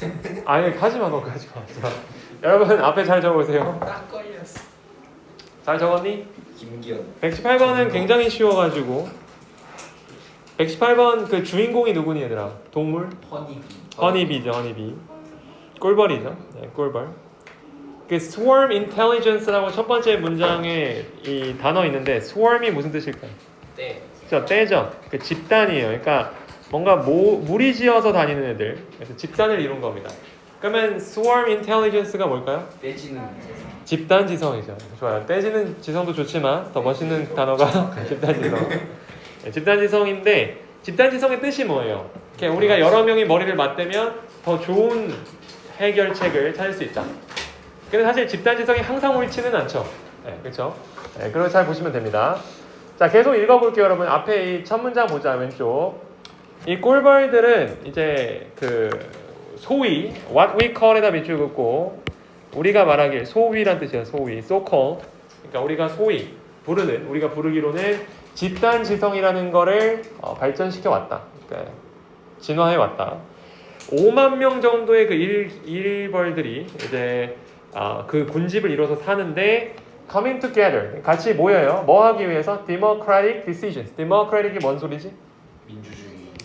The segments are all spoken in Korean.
아니 가지마 너 가지마. 자, 여러분 앞에 잘 적으세요. 딱 걸렸어. 잘 적었니? 김기현. 118번은 굉장히 쉬워가지고 118번 그 주인공이 누구니 얘들아? 동물? 허니비. 허니비죠, 허니비. 꿀벌이죠. 네, 꿀벌. 그 swarm intelligence라고 첫 번째 문장에 이 단어 있는데 swarm이 무슨 뜻일까요? 때. 저 떼죠. 그 집단이에요. 그러니까 뭔가 모, 무리지어서 다니는 애들. 그래서 집단을 이룬 겁니다. 그러면 swarm intelligence가 뭘까요? 떼지는. 집단 지성이죠. 좋아요. 떼지는 지성도 좋지만 더 멋있는 단어가 집단 지성. 네, 집단 지성인데 집단 지성의 뜻이 뭐예요? 이렇게 우리가 여러 명이 머리를 맞대면 더 좋은 해결책을 찾을 수 있다. 근데 사실 집단 지성이 항상 옳지는 않죠. 네, 그렇죠? 네, 그걸 잘 보시면 됩니다. 자, 계속 읽어볼게요, 여러분. 앞에 이 첫 문장 보자, 왼쪽. 이 꿀벌들은 이제 그 소위 what we call에다 밑줄 긋고 우리가 말하길 소위란 뜻이야, 소위, so called. 그러니까 우리가 소위 부르는 우리가 부르기로는 집단 지성이라는 거를 어, 발전시켜 왔다. 그러니까 진화해 왔다. 5만 명 정도의 그 일, 일벌들이 이제 아, 그 군집을 이뤄서 사는데 coming together 같이 모여요. 뭐 하기 위해서 democratic decisions. democratic이 뭔 소리지? 민주주의.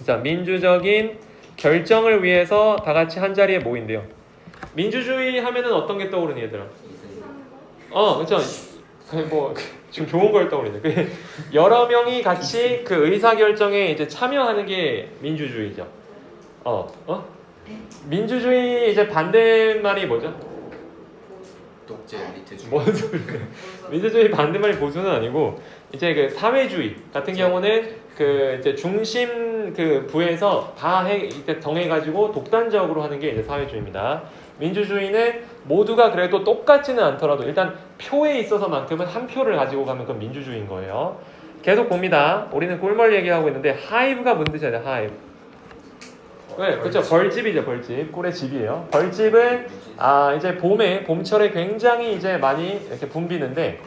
자, 민주적인 결정을 위해서 다 같이 한 자리에 모인대요. 민주주의 하면은 어떤 게 떠오르니 얘들아? 어, 그렇죠. 뭐 지금 좋은 걸 떠올리네. 그 여러 명이 같이 그 의사 결정에 이제 참여하는 게 민주주의죠. 어, 어? 민주주의 이제 반대말이 뭐죠? 독재 밑에주의. 뭔 소리야? 민주주의 반대말이 보수는 아니고 이제 그 사회주의 같은 경우는 그 이제 중심 그 부에서 다 해, 이때 정해가지고 독단적으로 하는 게 이제 사회주의입니다. 민주주의는 모두가 그래도 똑같지는 않더라도 일단 표에 있어서만큼은 한 표를 가지고 가면 그건 민주주의인 거예요. 계속 봅니다. 우리는 꿀벌 얘기하고 있는데 하이브가 뭔 뜻이야? 하이브. 네, 그렇죠. 벌집이죠, 벌집. 꿀의 집이에요. 벌집은 아 이제 봄에 봄철에 굉장히 이제 많이 이렇게 붐비는데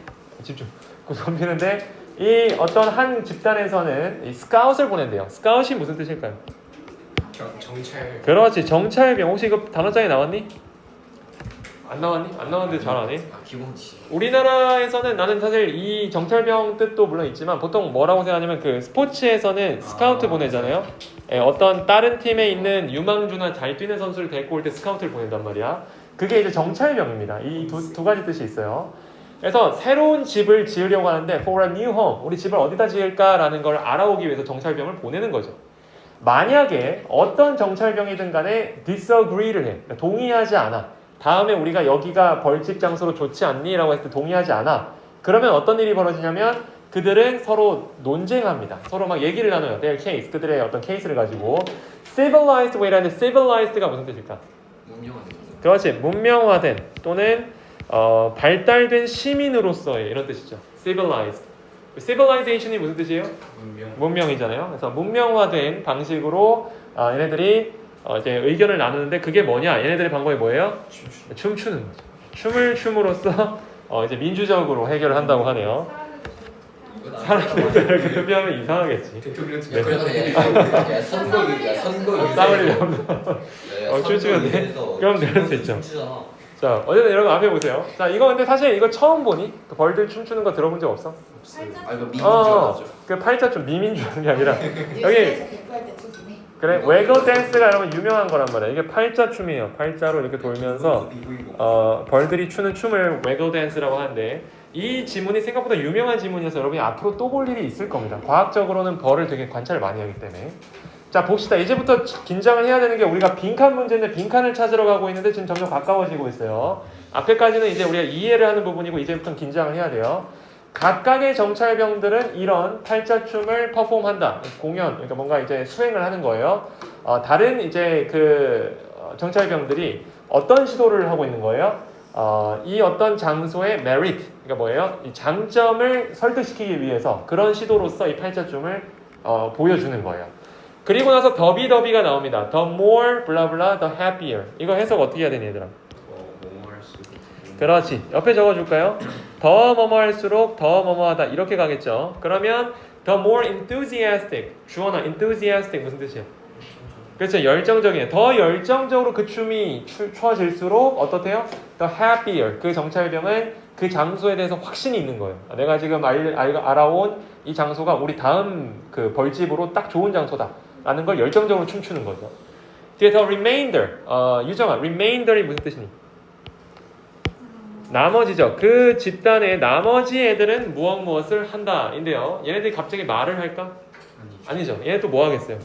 집중 그 붐비는데 이 어떤 한 집단에서는 이 스카웃을 보낸대요. 스카웃이 무슨 뜻일까요? 경, 정찰. 그렇지 정찰병 혹시 그 단어장에 나왔니? 안 나왔니? 안 나왔는데 잘 아네. 아 기본치. 우리나라에서는 나는 사실 이 정찰병 뜻도 물론 있지만 보통 뭐라고 생각하냐면 그 스포츠에서는 스카우트 아, 보내잖아요. 예, 어떤 다른 팀에 있는 유망주나 잘 뛰는 선수를 데리고 올 때 스카우트를 보낸단 말이야. 그게 이제 정찰병입니다. 이 두 두 가지 뜻이 있어요. 그래서 새로운 집을 지으려고 하는데 for a new home 우리 집을 어디다 지을까라는 걸 알아오기 위해서 정찰병을 보내는 거죠. 만약에 어떤 정찰병이든 간에 disagree를 해 그러니까 동의하지 않아. 다음에 우리가 여기가 벌집 장소로 좋지 않니 라고 했을 때 동의하지 않아. 그러면 어떤 일이 벌어지냐면 그들은 서로 논쟁합니다. 서로 막 얘기를 나눠요. their case 그들의 어떤 케이스를 가지고. civilized way라는 civilized가 무슨 뜻일까? 거죠. 그렇지. 문명화된 또는 어, 발달된 시민으로서의 이런 뜻이죠 civilized civilization이 무슨 뜻이에요? 문명. 문명 이잖아요. 그래서 문명화된 방식으로 아, 얘네들이 어, 이제 의견을 나누는데 그게 뭐냐? 얘네들의 방법이 뭐예요? 춤추. 춤추는 거죠. 춤을 춤으로써 어, 이제 민주적으로 해결을 한다고 하네요. 사람들을 그 투표하면 이상하겠지. 대통령 네. 그러네. 야, 선거 일이야 선거 일. 싸우려면 어, 춤추면 돼? 그럼 될수 있죠. 자, 어쨌든 여러분 앞에 보세요. 자, 이거 근데 사실 이거 처음 보니? 그 벌들 춤추는 거 들어본 적 없어? 아 이거 어, 미민주의죠. 그 팔자 좀 미민주의한 게 아니라 춤이네. 그래 웨거 댄스가 여러분 유명한 거란 말이야. 이게 팔자 춤이에요. 팔자로 이렇게 돌면서 어, 벌들이 추는 춤을 웨거 댄스라고 하는데 이 지문이 생각보다 유명한 지문이어서 여러분이 앞으로 또 볼 일이 있을 겁니다. 과학적으로는 벌을 되게 관찰을 많이 하기 때문에. 자 봅시다. 이제부터 긴장을 해야 되는 게 우리가 빈칸 문제인데 빈칸을 찾으러 가고 있는데 지금 점점 가까워지고 있어요. 앞에까지는 이제 우리가 이해를 하는 부분이고 이제부터 긴장을 해야 돼요. 각각의 정찰병들은 이런 팔자춤을 퍼폼한다. 공연, 그러니까 뭔가 이제 수행을 하는 거예요. 어, 다른 이제 그 어, 정찰병들이 어떤 시도를 하고 있는 거예요? 어, 이 어떤 장소의 merit, 그러니까 뭐예요? 이 장점을 설득시키기 위해서 그런 시도로서 이 팔자춤을 어, 보여주는 거예요. 그리고 나서 더비 더비가 나옵니다. The more 블라블라, the happier. 이거 해석 어떻게 해야 되니 얘들아? 그렇지. 옆에 적어줄까요? 더 뭐뭐할수록 더 뭐뭐하다 이렇게 가겠죠. 그러면 the more enthusiastic 주어나 enthusiastic 무슨 뜻이야? 그렇죠. 열정적인. 더 열정적으로 그 춤이 추, 추어질수록 어떻대요? The happier. 그 정찰병은 그 장소에 대해서 확신이 있는 거예요. 아, 내가 지금 알, 알, 알아온 이 장소가 우리 다음 그 벌집으로 딱 좋은 장소다. 라는 걸 열정적으로 춤추는 거죠. 뒤에서 remainder. 어, 유정아, remainder이 무슨 뜻이니? 나머지죠. 그 집단의 나머지 애들은 무엇 무엇을 한다인데요. 얘네들이 갑자기 말을 할까? 아니 아니죠. 얘네 또 뭐 하겠어요?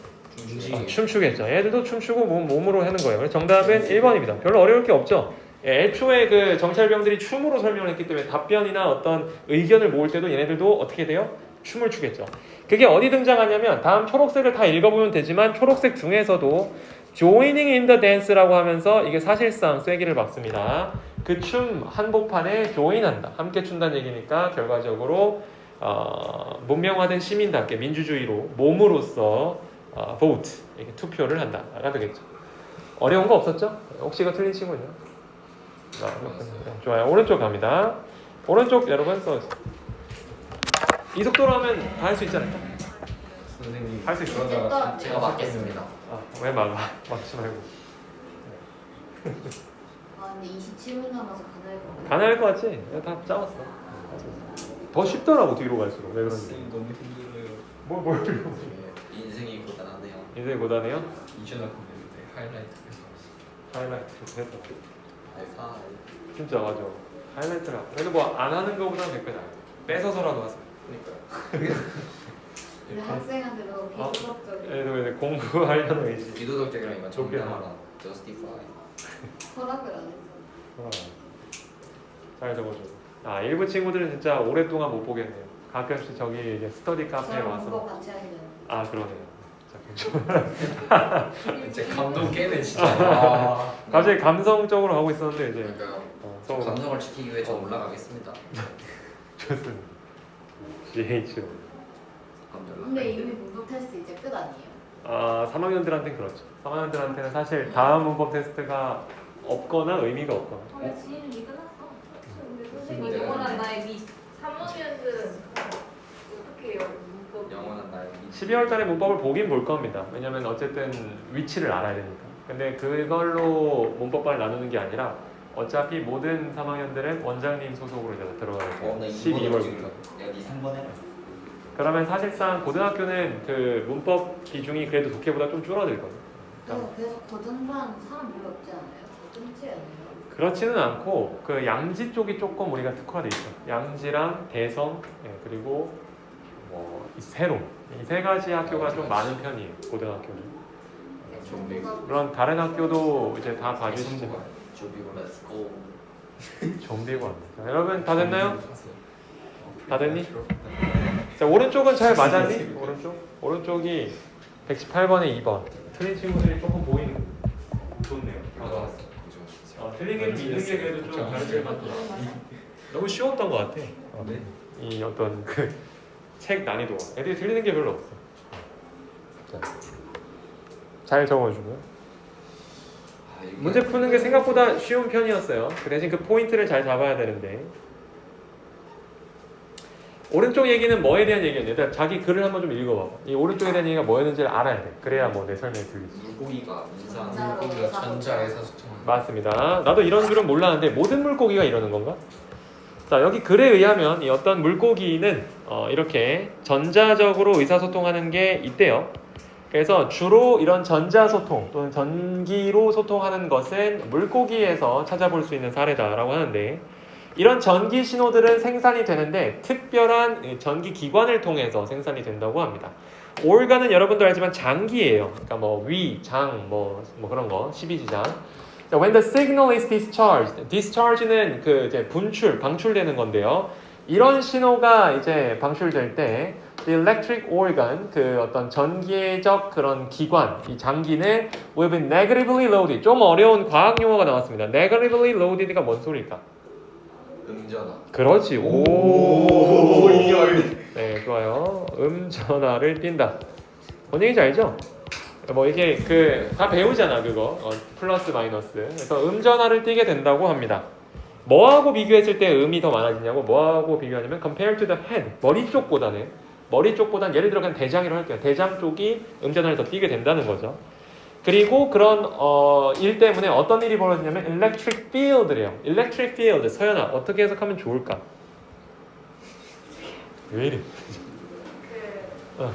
아, 춤추겠죠. 얘들도 춤추고 몸, 몸으로 하는 거예요. 정답은 1번입니다. 별로 어려울 게 없죠. 예, 애초에 그 정찰병들이 춤으로 설명을 했기 때문에 답변이나 어떤 의견을 모을 때도 얘네들도 어떻게 돼요? 춤을 추겠죠. 그게 어디 등장하냐면 다음 초록색을 다 읽어보면 되지만 초록색 중에서도 joining in the dance라고 하면서 이게 사실상 쐐기를 박습니다. 그 춤 한복판에 join한다. 함께 춘다는 얘기니까 결과적으로 어, 문명화된 시민답게 민주주의로 몸으로써 어, vote 이렇게 투표를 한다가 되겠죠. 어려운 거 없었죠? 혹시 이거 틀린 친구 있나요? 아. 네, 좋아요. 오른쪽 갑니다. 오른쪽 여러분 써. 이 속도로 하면 다 할 수 있지 않을까? 선생님 할수 있어. 그러다가 제가 맞겠습니다. 아, 왜 막아? 막지 말고. 아 근데 27분 남아서 가능할 것 같아. 가능할 것 같지? 내가 다 짜왔어. 더 쉽더라고 뒤로 갈수록. 왜 그런지. 선생님 너무 힘들어요 뭘 뭘? 네, 인생이 고단하네요. 인생 고단해요? 이전화 보냈는데 하이라이트에서 하이라이트 됐다. 하이파이. 진짜 맞아. 하이라이트라. 그래도 뭐 안 하는 거보다 100배 나아. 뺏어서라도 하세요. 그러니까요 근데 학생한테 너무 어? 비도덕적인 얘도 이제 공부하려는 의지. 비도덕적이라니까 좋게 정당하다. justify. 허락을 안 했어. 어. 잘 적어줘. 아 일부 친구들은 진짜 오랫동안 못 보겠네요. 가끔씩 저기 이제 스터디 카페에 저랑 와서. 공부 같이 하면 아 그러네요. 자. 진짜 감동 깨네 진짜 아, 갑자기 감성적으로 가고 있었는데 이제 그러니까요. 어, 서울 감성을 지키기 위해 저 올라가겠습니다. 좋습니다. GH로. 감정. 근데 이미 문법 테스트 이제 끝 아니에요? 아 3학년들한테는 그렇죠. 3학년들한테는 사실 다음 문법 테스트가 없거나 의미가 없거나. 원래 지인은 이 끝났어. 근데 네. 선생님 영원한 나의 밑. 3학년들은 어떻게 해요? 문법. 영원한 나의 미. 12월 달에 문법을 보긴 볼 겁니다. 왜냐면 어쨌든 위치를 알아야 되니까. 근데 그걸로 문법반을 나누는 게 아니라 어차피 모든 3학년들은 원장님 소속으로 이제 들어가야 어, 나 돼요. 이번으로 12월부터. 지금 내가 네 3번 해라. 그러면 사실상 고등학교는 그 문법 비중이 그래도 독해보다 좀 줄어들 거예요. 그래서 그래서 고등반 사람 별로 없지 않아요? 끊지 않아요? 그렇지는 않고 그 양지 쪽이 조금 우리가 특화돼 있죠. 양지랑 대성 예, 그리고 뭐이 세로 이 세 가지 학교가 좀 많은 편이에요. 고등학교는. 좀비. 물론 다른 학교도 이제 다 봐주시지만 조비고 렛츠고. 좀비고 합니다. 여러분 다 됐나요? 다 됐니? 자 오른쪽은 잘 맞았니? 오른쪽? 오른쪽이 118번에 2번. 틀린 친구들이 조금 보이는. 좋네요. 맞았어 어, 틀린 게좀 있는 게 그래도 좀 가르칠 만도 너무 쉬웠던 것 같아. 어, 네. 이 어떤 그 책 난이도가 애들이 틀리는 게 별로 없어. 자, 잘 적어주고요. 문제 푸는 게 생각보다 쉬운 편이었어요. 그 대신 그 포인트를 잘 잡아야 되는데. 오른쪽 얘기는 뭐에 대한 얘기였냐? 일단 자기 글을 한번 좀 읽어봐봐. 이 오른쪽에 대한 얘기가 뭐였는지를 알아야 돼. 그래야 뭐 내 설명이 들리지. 물고기가 인상. 물고기가 전자의 사수통 맞습니다. 나도 이런 줄은 몰랐는데 모든 물고기가 이러는 건가? 자 여기 글에 의하면 이 어떤 물고기는 어, 이렇게 전자적으로 의사소통하는 게 있대요. 그래서 주로 이런 전자소통 또는 전기로 소통하는 것은 물고기에서 찾아볼 수 있는 사례다라고 하는데 이런 전기 신호들은 생산이 되는데 특별한 이 전기 기관을 통해서 생산이 된다고 합니다. 올가는 여러분도 알지만 장기예요. 그러니까 뭐 위, 장, 뭐, 뭐 그런 거, 12지장. 자, when the signal is discharged, discharge는 그 이제 분출, 방출되는 건데요. 이런 신호가 이제 방출될 때 the electric organ 그 어떤 전기적 그런 기관 이 장기는 will be negatively loaded 좀 어려운 과학 용어가 나왔습니다. negatively loaded가 뭔 소리일까? 음전화. 그렇지. 오. 오, 이열. 네, 좋아요. 음전화를 띈다. 뭔 얘기인지 알죠? 뭐 이게 그 다 배우잖아 그거 어, 플러스 마이너스. 그래서 음전화를 띄게 된다고 합니다. 뭐하고 비교했을 때 음이 더 많아지냐고 뭐하고 비교하냐면 compared to the head 머리 쪽보다는 머리 쪽보다는 예를 들어 그냥 대장이라고 할게요. 대장 쪽이 음전화를 더 띄게 된다는 거죠. 그리고 그런 어, 일 때문에 어떤 일이 벌어지냐면 electric field래요. electric field. 서연아 어떻게 해석하면 좋을까? 왜 이래? 그 어.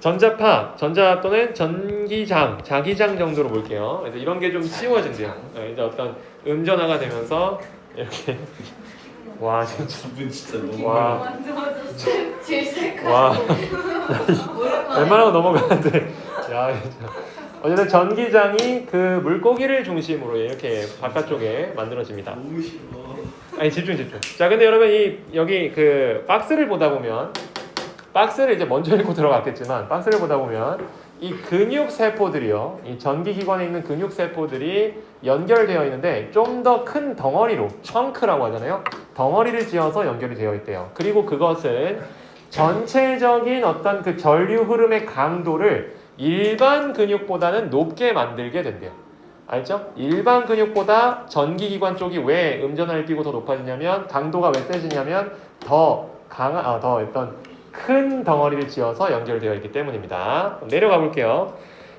전자파, 전자 또는 전기장, 자기장 정도로 볼게요. 그래서 이런 게 좀 쉬워진대요. 네, 이제 어떤 음전화가 되면서 이렇게 와 진짜 기분 진짜 너무. 와. 만들어졌어. 질색. 와 웬만하면 넘어가는데 야 진짜 어쨌든 전기장이 그 물고기를 중심으로 이렇게 바깥쪽에 만들어집니다. 너무 싫어. 아니 집중 집중. 자 근데 여러분 이 여기 그 박스를 보다 보면 박스를 이제 먼저 읽고 들어갔겠지만 박스를 보다 보면 이 근육 세포들이요, 이 전기 기관에 있는 근육 세포들이 연결되어 있는데 좀 더 큰 덩어리로 청크라고 하잖아요. 덩어리를 지어서 연결이 되어 있대요. 그리고 그것은 전체적인 어떤 그 전류 흐름의 강도를 일반 근육보다는 높게 만들게 된대요. 알죠? 일반 근육보다 전기기관 쪽이 왜 음전화를 띄고 더 높아지냐면 강도가 왜 세지냐면 더 강한 아, 더 어떤 큰 덩어리를 지어서 연결되어 있기 때문입니다. 내려가 볼게요.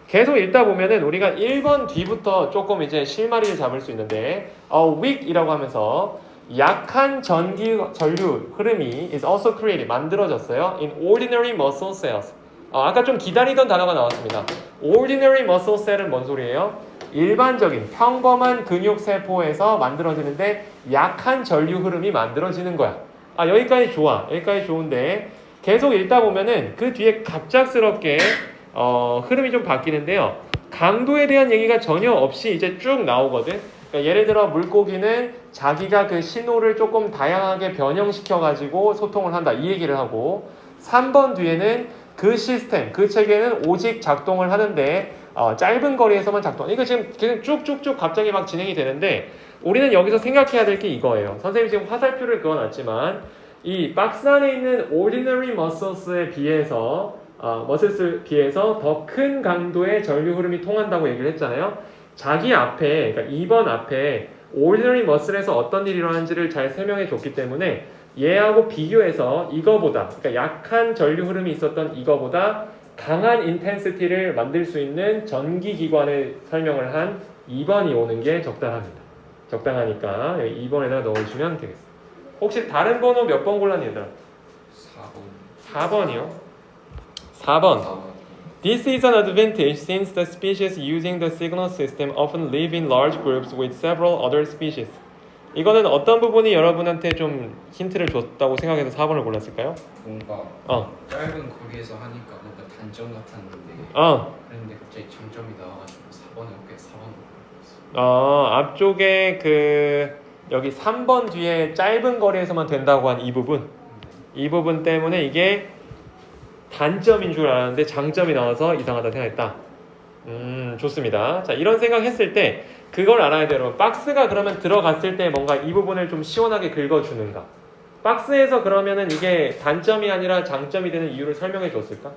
계속 읽다 보면은 우리가 1번 뒤부터 조금 이제 실마리를 잡을 수 있는데 어, weak이라고 하면서 약한 전기 전류 흐름이 is also created 만들어졌어요. in ordinary muscle cells. 어, 아까 좀 기다리던 단어가 나왔습니다. ordinary muscle cell은 뭔 소리예요? 일반적인 평범한 근육 세포에서 만들어지는데 약한 전류 흐름이 만들어지는 거야. 아 여기까지 좋아. 여기까지 좋은데 계속 읽다 보면은 그 뒤에 갑작스럽게 어, 흐름이 좀 바뀌는데요. 강도에 대한 얘기가 전혀 없이 이제 쭉 나오거든. 그러니까 예를 들어 물고기는 자기가 그 신호를 조금 다양하게 변형시켜 가지고 소통을 한다 이 얘기를 하고 3번 뒤에는 그 시스템 그 체계는 오직 작동을 하는데 어, 짧은 거리에서만 작동. 이거 지금 그냥 쭉쭉쭉 갑자기 막 진행이 되는데 우리는 여기서 생각해야 될 게 이거예요. 선생님 지금 화살표를 그어놨지만 이 박스 안에 있는 ordinary muscles에 비해서 어, muscles에 비해서 더 큰 강도의 전류 흐름이 통한다고 얘기를 했잖아요. 자기 앞에 그러니까 2번 앞에 ordinary muscle에서 어떤 일이 일어나는지를 잘 설명해 줬기 때문에 얘하고 비교해서 이거보다 그러니까 약한 전류 흐름이 있었던 이거보다 강한 인텐시티를 만들 수 있는 전기 기관을 설명을 한 2번이 오는 게 적당합니다. 적당하니까 여기 2번에다 넣어주시면 되겠습니다. 혹시 다른 번호 몇 번 골랐니 얘들아? 4번. 4번이요? 4번. 4번. This is an advantage since the species using the signal system often live in large groups with several other species. 이거는 어떤 부분이 여러분한테 좀 힌트를 줬다고 생각해서 4번을 골랐을까요? 뭔가 어, 짧은 거리에서 하니까 뭔가 단점 같았는데 어, 그런데 갑자기 장점이 나와가지고 4번에 꽤 4번을 골랐어. 어, 앞쪽에 그 여기 3번 뒤에 짧은 거리에서만 된다고 한 이 부분, 이 부분 때문에 이게 단점인 줄 알았는데 장점이 나와서 이상하다 생각했다. 음, 좋습니다. 자, 이런 생각했을 때 그걸 알아야 돼요, 여러분. 박스가 그러면 들어갔을 때 뭔가 이 부분을 좀 시원하게 긁어주는가? 박스에서 그러면은 이게 단점이 아니라 장점이 되는 이유를 설명해 줬을까?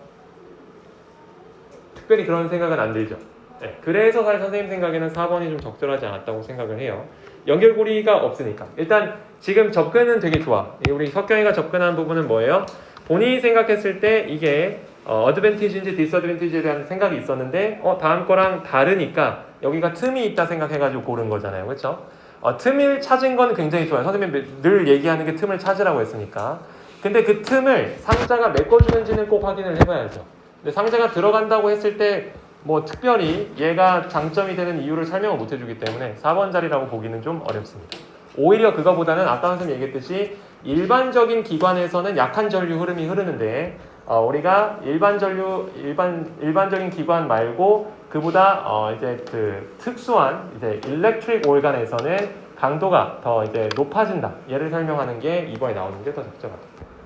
특별히 그런 생각은 안 들죠. 네, 그래서 사실 선생님 생각에는 4번이 좀 적절하지 않았다고 생각을 해요. 연결고리가 없으니까. 일단 지금 접근은 되게 좋아. 이 우리 석경이가 접근한 부분은 뭐예요? 본인이 생각했을 때 이게 어, 어드밴티지인지 디스어드밴티지에 대한 생각이 있었는데 어, 다음 거랑 다르니까 여기가 틈이 있다 생각해가지고 고른 거잖아요. 그렇죠? 어, 틈을 찾은 건 굉장히 좋아요. 선생님이 늘 얘기하는 게 틈을 찾으라고 했으니까. 근데 그 틈을 상자가 메꿔주는지는 꼭 확인을 해봐야죠. 근데 상자가 들어간다고 했을 때 뭐 특별히 얘가 장점이 되는 이유를 설명을 못 해주기 때문에 4번 자리라고 보기는 좀 어렵습니다. 오히려 그거보다는 아까 선생님 얘기했듯이 일반적인 기관에서는 약한 전류 흐름이 흐르는데 어, 우리가 일반 전류 일반 일반적인 기관 말고 그보다 어, 이제 그 특수한 이제 일렉트릭 올간에서는 강도가 더 이제 높아진다. 얘를 설명하는 게 이번에 나오는 게 더 적절하다.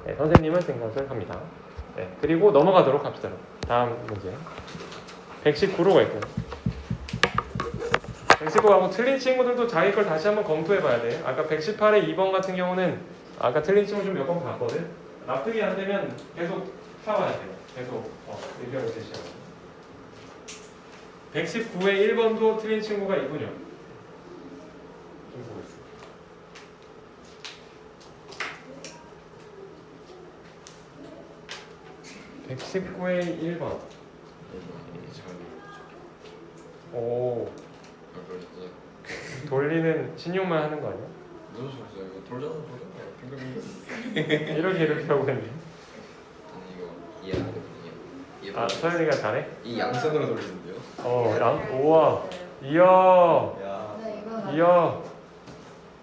네, 선생님은 생각을 합니다. 네, 그리고 넘어가도록 합시다. 다음 문제. 119로 갈게요. 119하고 틀린 친구들도 자기 걸 다시 한번 검토해 봐야 돼. 아까 118의 2번 같은 경우는 아까 틀린 친구 좀 몇 번 봤거든. 납득이 안 되면 계속 사와야 돼요. 계속 어, 의견을 제시하고. 119의 1번도 틀린 친구가 있군요. 좀 보겠습니다. 119의 1번. 잘오 아? 돌리는 신용만 하는 거 아니야? 무슨 소리세요? 이거 돌잖아 돌잖아. 빙글빙글. 이렇게 이렇게 하고 했네. 아니 이거. 이해. 아 서현이가 잘해? 이 양손으로 돌리는데요? 어, 양, 우와, 이야, 야. 이건 이야,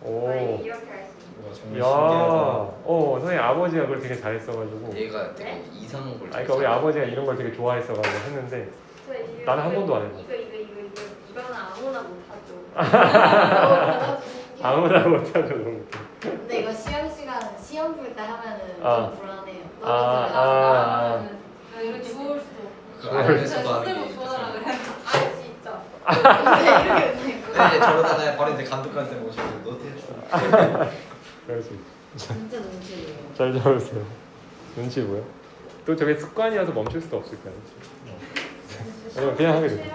오, 정말 이야, 어, 선생님 아버지가 그걸 되게 잘했어가지고. 얘가 되게 이상한 걸. 아, 그러니까 우리 아버지가 이런 걸 되게 좋아했어가지고 했는데 나는 한 번도 안. 이거 이거 이거 이거 이거는 아무나 못하죠. 아무나 못하죠, 너무. 근데 이거 시험 시간 시험 볼 때 하면은 아. 좀 불안해요. 아, 아, 나 이거 주울 수도. 그 안에서도 하는 게 손들고. 주워달라 그래. 아 진짜. 근데 이렇게 되고 근데 이제 저러다가 바로 이제 감독한테 오시고 너 대충. 그럴 수 있어. 진짜 눈치예요. 잘 잡으세요. 눈치 보여? 또 저게 습관이어서 멈출 수도 없을 거야. 그냥 그냥 하게 돼.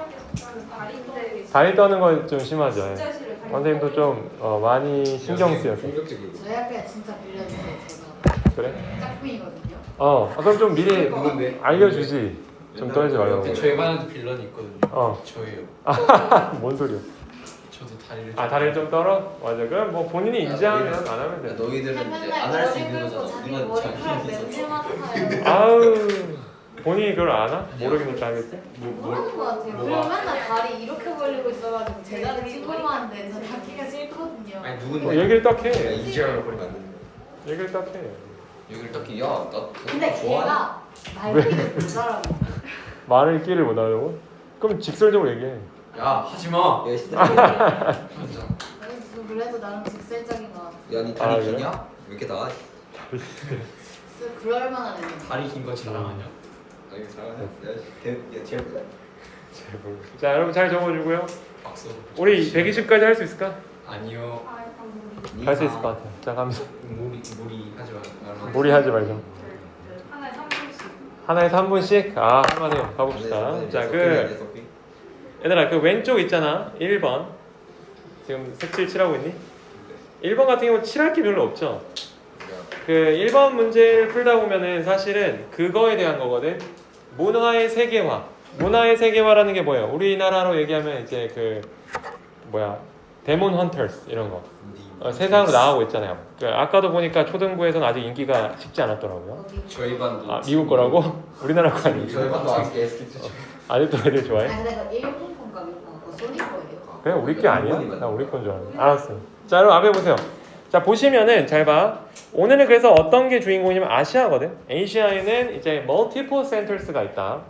다리 떠는 건 좀 심하죠. 예. 진짜 싫어. 선생님도 좀 어, 많이 신경 쓰였어. 공격적이고. 저희 학교에 진짜 빌려주세요. 제가 그래? 짝꿍이거든요. 어, 아, 그럼 좀 미리 누군데? 알려주지. 좀 떨지 말라고. 저희 반에도 빌런이 있거든요. 어, 저예요. 뭔 소리야? 저도 다리를. 아, 다리를 좀 떨어? 맞아. 그럼 뭐 본인이 인지하면 안 하면 돼. 너희들은 이제 맨날 안 할수 있는 거잖아. 자기 머리카락 자기 냄새. 맡아요. 아우, 본인이 그걸 아나? 모르겠니까 하겠지? 모르는 것 같아요. 그리고 맨날 다리 이렇게 벌리고 있어가지고 제자리 친구한테 저 닿기가 싫거든요. 아니 어, 누군데? 얘기를 딱 야, 해. 이지랄을 버리면 안 된다. 얘기를 딱 해. 여기를 딱히 야나 근데 좋아해. 걔가 말귀를 못 알아요. 말을 끼를 못 하려고? 그럼 직설적으로 얘기해. 야 하지 마. 야, 이 새끼. 맞아. 그래서 그래도 나름 직설적인 것 같아. 야, 니 아, 다리 그래? 기냐? 왜 이렇게? 그래서 그럴 만한 애들. 다리 긴 거 자랑하냐? 자, 여러분 잘 적어주고요. 박수. 우리 120까지 할 수 있을까? 아니요. 아. 할수 있을 것 같아. 자, 갑니다. 무리 무리 하지 마. 무리하지 말자. 하나에 3분씩. 하나에 3분씩? 아, 할만해요. 가봅시다. 자, 그, 얘들아, 그 왼쪽 있잖아. 1번. 지금 색칠 칠하고 있니? 1번 같은 경우는 칠할 게 별로 없죠. 그 1번 문제를 풀다 보면은 사실은 그거에 대한 거거든. 문화의 세계화. 문화의 세계화라는 게 뭐예요? 우리나라로 얘기하면 이제 그 뭐야 데몬 헌터스 이런 거 어, 세상으로 나가고 있잖아요. 그 아까도 보니까 초등부에서는 아직 인기가 식지 않았더라고요. 저희 반도. 아 미국 거라고? 우리나라 거 아니고? 저희 반도 아직 에스키트 아직도 애들 좋아해? 아니 근데 그 일본 건가 미국 건가 소니 거예요. 그냥 우리 게 아니야? 나 우리 건 줄 알았네. 알았어. 자, 여러분 앞에 보세요. 자, 보시면은 잘 봐. 오늘은 그래서 어떤 게 주인공이냐면 아시아거든. 아시아에는 이제 multiple centers가 있다.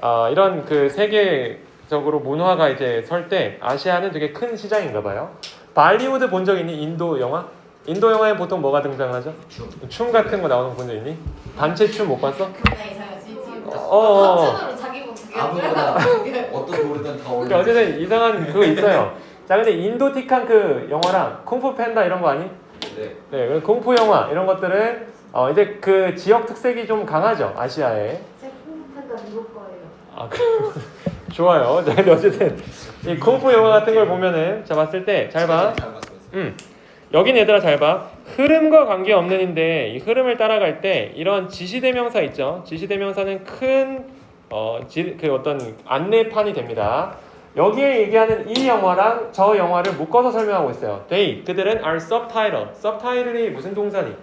아, 이런 그 세계적으로 문화가 이제 설 때 아시아는 되게 큰 시장인가 봐요. 발리우드 본 적 있니? 인도 영화? 인도 영화에 보통 뭐가 등장하죠? 춤 같은 거 나오는 적 있니? 단체 춤 못 봤어? 근데 이상한 실지. 어, 어, 어. 컨텐으로 자기 목 두개 아무거나 어떤 노래든 다 그러니까 어울려. 어쨌든 이상한 그거 있어요. 자, 근데 인도틱한 그 영화랑 쿵푸 팬다 이런 거 아니? 네. 네, 그 공포 영화 이런 것들은 어, 이제 그 지역 특색이 좀 강하죠 아시아에. 제 콩팬다 미국 거예요. 아, 그, 좋아요. 자, 근데 어쨌든 이 공포 영화 같은 걸 보면은 자 봤을 때 잘 봐. 잘 봤어. 음, 여긴 얘들아 잘 봐. 흐름과 관계 없는 인데 이 흐름을 따라갈 때 이런 지시대명사 있죠. 지시대명사는 큰 어, 지, 그 어떤 안내판이 됩니다. 여기에 얘기하는 이 영화랑 저 영화를 묶어서 설명하고 있어요. They 그들은 are subtitle. subtitle이 무슨 동사니?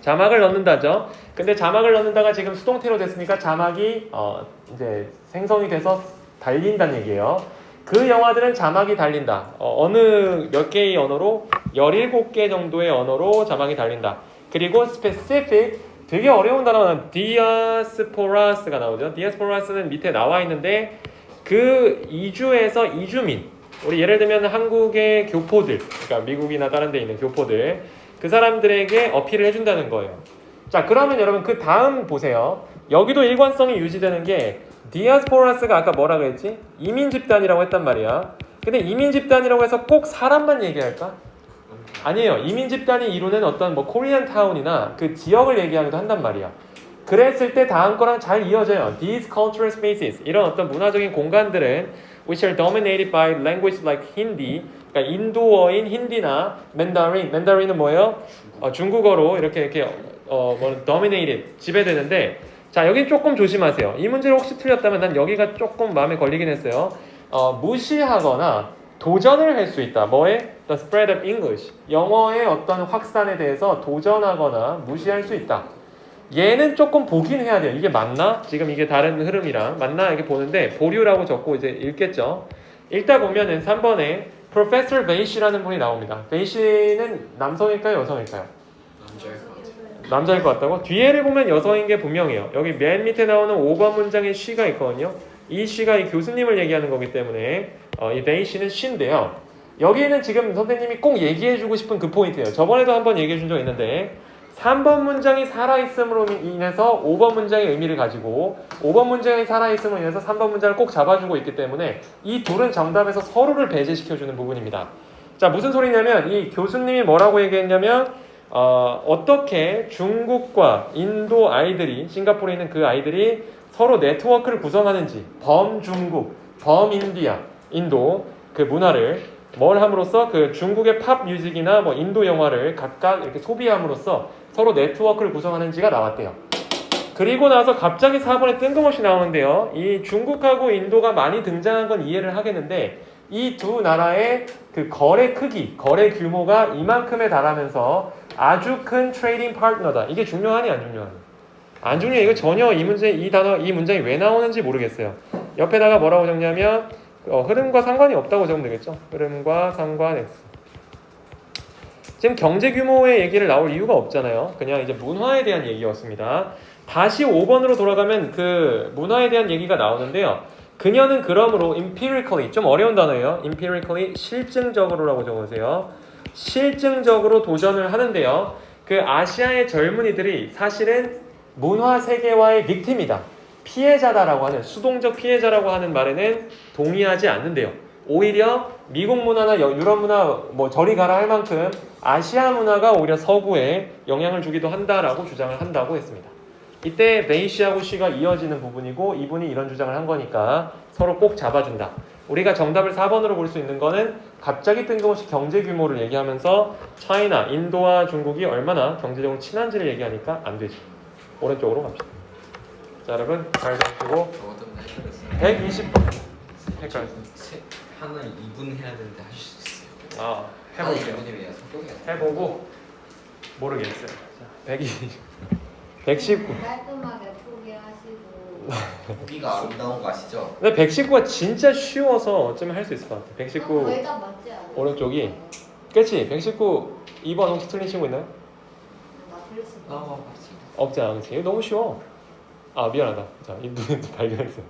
자막을 넣는다죠. 근데 자막을 넣는다가 지금 수동태로 됐으니까 자막이 어 이제 생성이 돼서 달린다는 얘기예요. 그 영화들은 자막이 달린다. 어, 느몇 개의 언어로 17개 정도의 언어로 자막이 달린다. 그리고 specific 되게 어려운 단어는 diasporas가 나오죠. diasporas는 밑에 나와 있는데 그 이주에서 이주민 우리 예를 들면 한국의 교포들 그러니까 미국이나 다른 데 있는 교포들 그 사람들에게 어필을 해준다는 거예요. 자, 그러면 여러분 그 다음 보세요. 여기도 일관성이 유지되는 게 디아스포라스가 아까 뭐라 그랬지? 이민 집단이라고 했단 말이야. 근데 이민 집단이라고 해서 꼭 사람만 얘기할까? 아니에요. 이민 집단이 이루는 어떤 뭐 코리안 타운이나 그 지역을 얘기하기도 한단 말이야. 그랬을 때 다음 거랑 잘 이어져요. These cultural spaces 이런 어떤 문화적인 공간들은 which are dominated by language like Hindi 그러니까 인도어인 힌디나 맨다린 맨다린은 뭐예요? 어, 중국어로 이렇게 이렇게 어, 뭐 dominated 지배되는데 자 여기 조금 조심하세요. 이 문제를 혹시 틀렸다면 난 여기가 조금 마음에 걸리긴 했어요. 어, 무시하거나 도전을 할 수 있다. 뭐에? The spread of English. 영어의 어떤 확산에 대해서 도전하거나 무시할 수 있다. 얘는 조금 보긴 해야 돼요. 이게 맞나? 지금 이게 다른 흐름이랑 맞나? 이렇게 보는데 보류라고 적고 이제 읽겠죠. 읽다 보면은 3번에 Professor Vaish라는 분이 나옵니다. Vaish는 남성일까요? 여성일까요? 남자일 것 같아요. 남자일 것 같다고? 뒤에를 보면 여성인 게 분명해요. 여기 맨 밑에 나오는 5번 문장에 she가 있거든요. 이 she가 이 교수님을 얘기하는 거기 때문에 어, 이 Vaish는 she인데요. 여기는 지금 선생님이 꼭 얘기해주고 싶은 그 포인트예요. 저번에도 한번 얘기해준 적 있는데 3번 문장이 살아있음으로 인해서 5번 문장의 의미를 가지고 5번 문장이 살아있음으로 인해서 3번 문장을 꼭 잡아주고 있기 때문에 이 둘은 정답에서 서로를 배제시켜주는 부분입니다. 자 무슨 소리냐면 이 교수님이 뭐라고 얘기했냐면 어, 어떻게 중국과 인도 아이들이 싱가포르에 있는 그 아이들이 서로 네트워크를 구성하는지 범중국, 범인디아, 인도 그 문화를 뭘 함으로써 그 중국의 팝 뮤직이나 뭐 인도 영화를 각각 이렇게 소비함으로써 서로 네트워크를 구성하는지가 나왔대요. 그리고 나서 갑자기 4번에 뜬금없이 나오는데요. 이 중국하고 인도가 많이 등장한 건 이해를 하겠는데 이 두 나라의 그 거래 크기, 거래 규모가 이만큼에 달하면서 아주 큰 트레이딩 파트너다. 이게 중요하니 안 중요하니? 안 중요해. 이거 전혀 이 문제 이 단어 이 문장이 왜 나오는지 모르겠어요. 옆에다가 뭐라고 적냐면 어, 흐름과 상관이 없다고 적으면 되겠죠. 흐름과 상관 X. 지금 경제 규모의 얘기를 나올 이유가 없잖아요. 그냥 이제 문화에 대한 얘기였습니다. 다시 5번으로 돌아가면 그 문화에 대한 얘기가 나오는데요. 그녀는 그러므로 empirically 좀 어려운 단어예요. empirically 실증적으로라고 적으세요. 실증적으로 도전을 하는데요. 그 아시아의 젊은이들이 사실은 문화 세계화의 빅팀이다. 피해자다라고 하는 수동적 피해자라고 하는 말에는 동의하지 않는데요. 오히려 미국 문화나 여- 유럽 문화 뭐 저리 가라 할 만큼 아시아 문화가 오히려 서구에 영향을 주기도 한다라고 주장을 한다고 했습니다. 이때 베이시하고 시가 이어지는 부분이고 이분이 이런 주장을 한 거니까 서로 꼭 잡아준다. 우리가 정답을 4번으로 볼 수 있는 거는 갑자기 뜬금없이 경제 규모를 얘기하면서 차이나 인도와 중국이 얼마나 경제적으로 친한지를 얘기하니까 안 되지. 오른쪽으로 갑시다. 자 여러분 잘 헷갈렸어요. 120번 헷갈렸어요. 세- 하나를 2분 해야 되는데 할수 있어요. 아 해볼게요. 성격이 해보고 모르겠어요. 자, 120, 119. 깔끔하게 포기하시고. 고기가 아름다운 거 아시죠? 근데 119가 진짜 쉬워서 어쩌면 할 수 있을 것 같아. 119 거의 다 맞지 않아요? 오른쪽이 그렇지. 119 2번 혹시 틀린 친구 있나요? 나 있어. 아 맞지. 없지 않지. 이거 너무 쉬워. 아 미안하다. 자, 이 눈에 발견했어 요.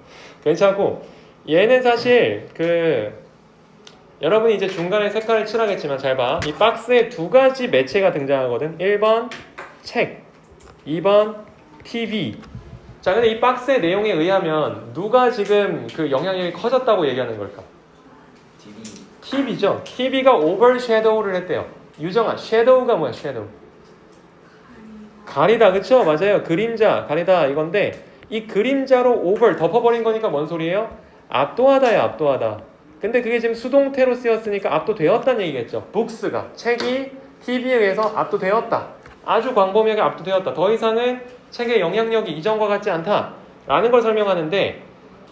괜찮고 얘는 사실 그 여러분이 이제 중간에 색깔을 칠하겠지만 잘 봐. 이 박스에 두 가지 매체가 등장하거든. 1번 책, 2번 TV. 자, 근데 이 박스의 내용에 의하면 누가 지금 그 영향력이 커졌다고 얘기하는 걸까? TV TV죠. TV가 overshadow를 했대요. 유정아, shadow가 뭐야? shadow. 가리다, 그쵸? 맞아요. 그림자, 가리다 이건데 이 그림자로 over 덮어버린 거니까 뭔 소리예요? 압도하다예요, 압도하다. 근데 그게 지금 수동태로 쓰였으니까 압도되었다는 얘기겠죠. books가 책이 TV에 의해서 압도되었다. 아주 광범위하게 압도되었다. 더 이상은 책의 영향력이 이전과 같지 않다. 라는 걸 설명하는데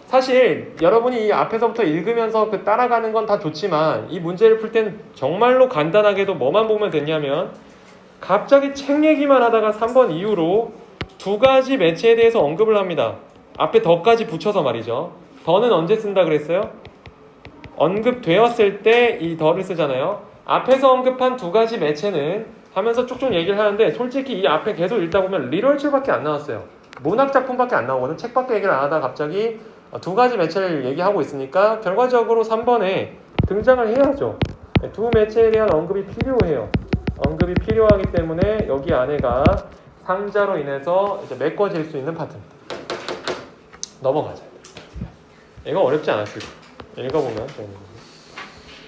사실 여러분이 이 앞에서부터 읽으면서 그 따라가는 건 다 좋지만 이 문제를 풀 땐 정말로 간단하게도 뭐만 보면 됐냐면 갑자기 책 얘기만 하다가 3번 이후로 두 가지 매체에 대해서 언급을 합니다. 앞에 더까지 붙여서 말이죠. 더는 언제 쓴다 그랬어요? 언급되었을 때 이 더를 쓰잖아요. 앞에서 언급한 두 가지 매체는 하면서 쭉쭉 얘기를 하는데 솔직히 이 앞에 계속 읽다 보면 리얼처밖에 안 나왔어요. 문학 작품밖에 안 나오거든. 책밖에 얘기를 안 하다가 갑자기 두 가지 매체를 얘기하고 있으니까 결과적으로 3번에 등장을 해야죠. 네, 두 매체에 대한 언급이 필요해요. 언급이 필요하기 때문에 여기 안에가 상자로 인해서 이제 메꿔질 수 있는 파트입니다. 넘어가자. 이거 어렵지 않았을 거예요. 읽어보면 되는 거죠.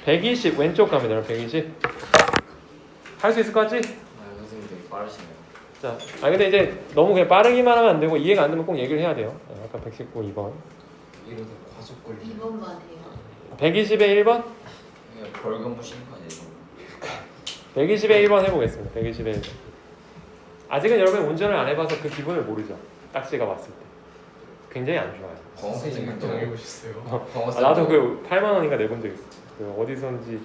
120 왼쪽 갑니다. 120. 할 수 있을 것 같지? 아 선생님 되게 빠르시네요. 자, 아 근데 이제 너무 그냥 빠르기만 하면 안 되고 이해가 안 되면 꼭 얘기를 해야 돼요. 네, 아까 119 2번. 이러다 과속 걸리. 2번만 해요. 120에 1번? 그냥 벌금 부시는 거 아니에요? 120에 1번 해보겠습니다. 120에 1번. 아직은 여러분 운전을 안 해봐서 그 기분을 모르죠. 딱지가 왔을 때. 굉장히 안 좋아요. 광호 선생님 또 당해보셨어요? 광호 아, 쌤 나도 그 8만 원인가 내본 적 있어. 그 어디선지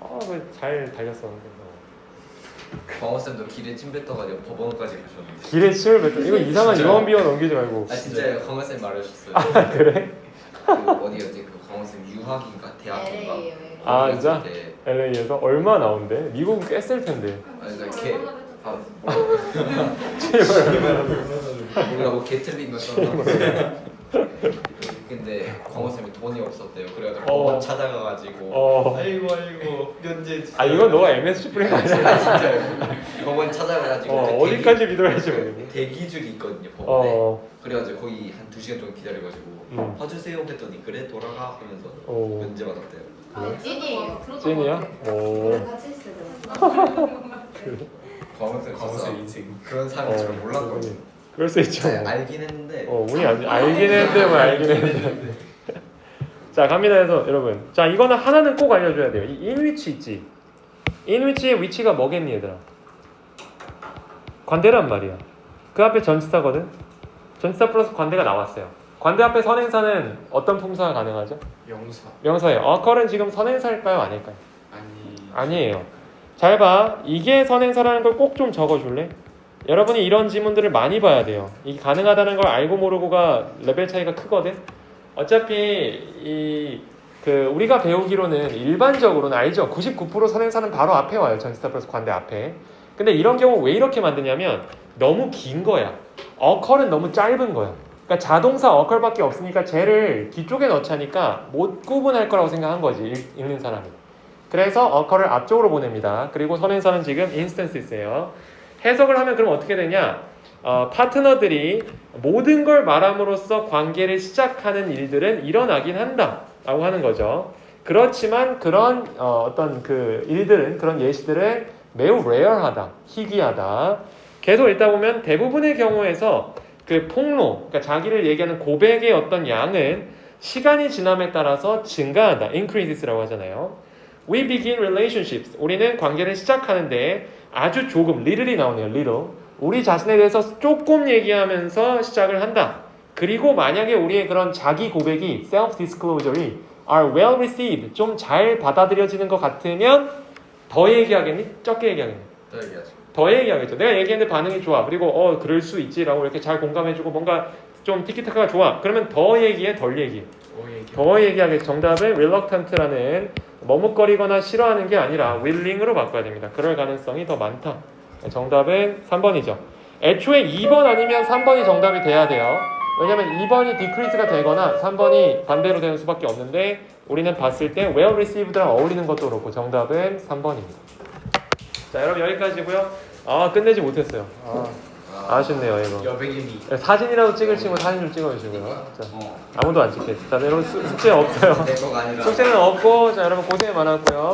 아잘 달렸었는데. 어. 광호 쌤도 길에 침 뱉어가지고 법원까지 가셨는데. 길에 침을 뱉어. 이거 이상한 진짜요? 유언 비어 넘기지 말고. 아 진짜 광호 쌤 말해주셨어요. 아 그래? 그 어디였지 그 광호 쌤 유학인가 대학인가. LA예요. 아, 진짜? LA에서 얼마 나온대? 미국은 꽤 쓸 텐데. 아니 걔 얼마나 아, 뱉었 어요? 몰라 뭐개 틀린 거 써서. 근데 광호 쌤이 돈이 없었대요. 그래가지고 어. 찾아가가지고. 어. 아이고 아이고 면제. 아 이건 너가 MSG 뿌린 거 아니야? 아 진짜요. 법원 찾아가가지고. 어, 그 대기- 어디까지 믿어야지 모르겠네. 대기줄이 있거든요 법원에. 어. 그래가지고 거의 한두 시간 정도 기다려가지고 음. 봐주세요 했더니 그래 돌아가 하면서 오. 면제 받았대요. 아, 찐이에요. 찐이야? 오. 같이 있어요. 광호 쌤 광호 진짜 쌤 인생. 그런 사람인 줄 몰랐거든요. 그럴 수 있죠. 네, 알긴 했는데. 어, 운이 안 알긴 했는데 뭐 알긴 했는데. 자, 갑니다 해서 여러분. 자, 이거는 하나는 꼭 알려줘야 돼요. 이 인위치 있지. 인위치의 위치가 뭐겠니 얘들아? 관대란 말이야. 그 앞에 전치사거든. 전치사 플러스 관대가 나왔어요. 관대 앞에 선행사는 어떤 품사가 가능하죠? 영사. 명사예요. 어컬은 지금 선행사일까요, 아닐까요? 아니. 아니에요. 잘 봐. 이게 선행사라는 걸 꼭 좀 적어줄래? 여러분이 이런 지문들을 많이 봐야 돼요. 이게 가능하다는 걸 알고 모르고가 레벨 차이가 크거든. 어차피 이 그 우리가 배우기로는 일반적으로는 알죠. 99% 선행사는 바로 앞에 와요. 전치사 플러스 관대 앞에. 근데 이런 경우 왜 이렇게 만드냐면 너무 긴 거야. 어컬은 너무 짧은 거야. 그러니까 자동사 어컬밖에 없으니까 쟤를 뒤쪽에 넣자니까 못 구분할 거라고 생각한 거지 읽- 읽는 사람이. 그래서 어컬을 앞쪽으로 보냅니다. 그리고 선행사는 지금 인스턴스예요. 해석을 하면 그럼 어떻게 되냐? 어, 파트너들이 모든 걸 말함으로써 관계를 시작하는 일들은 일어나긴 한다 라고 하는 거죠. 그렇지만 그런 어, 어떤 그 일들은 그런 예시들은 매우 레어하다, 희귀하다. 계속 읽다 보면 대부분의 경우에서 그 폭로, 그러니까 자기를 얘기하는 고백의 어떤 양은 시간이 지남에 따라서 증가한다, increases라고 하잖아요. We begin relationships. 우리는 관계를 시작하는데 아주 조금, little이 나오네요. little. 우리 자신에 대해서 조금 얘기하면서 시작을 한다. 그리고 만약에 우리의 그런 자기 고백이 self-disclosure이 are well received, 좀 잘 받아들여지는 것 같으면 더 얘기하겠니? 적게 얘기하겠니? 또 얘기하죠. 더 얘기하겠죠. 내가 얘기했는데 반응이 좋아. 그리고 어 그럴 수 있지라고 이렇게 잘 공감해주고 뭔가 좀 티키타카가 좋아. 그러면 더 얘기해, 덜 얘기해. 오얘 기. 더 얘기하겠죠. 정답은 reluctant라는 머뭇거리거나 싫어하는 게 아니라 willing으로 바꿔야 됩니다. 그럴 가능성이 더 많다. 정답은 3번이죠. 애초에 2번 아니면 3번이 정답이 돼야 돼요. 왜냐면 2번이 decrease가 되거나 3번이 반대로 되는 수밖에 없는데 우리는 봤을 때 well received랑 어울리는 것도 그렇고 정답은 3번입니다. 자 여러분 여기까지고요. 아 끝내지 못했어요. 아, 아쉽네요 이거. 여백이미. 사진이라도 찍을 친구 사진 좀 찍어주시고요. 자, 어. 아무도 안 찍겠지. 자 여러분 숙- 숙제 없어요. 내 거가 아니라. 숙제는 없고 자 여러분 고생 많았고요.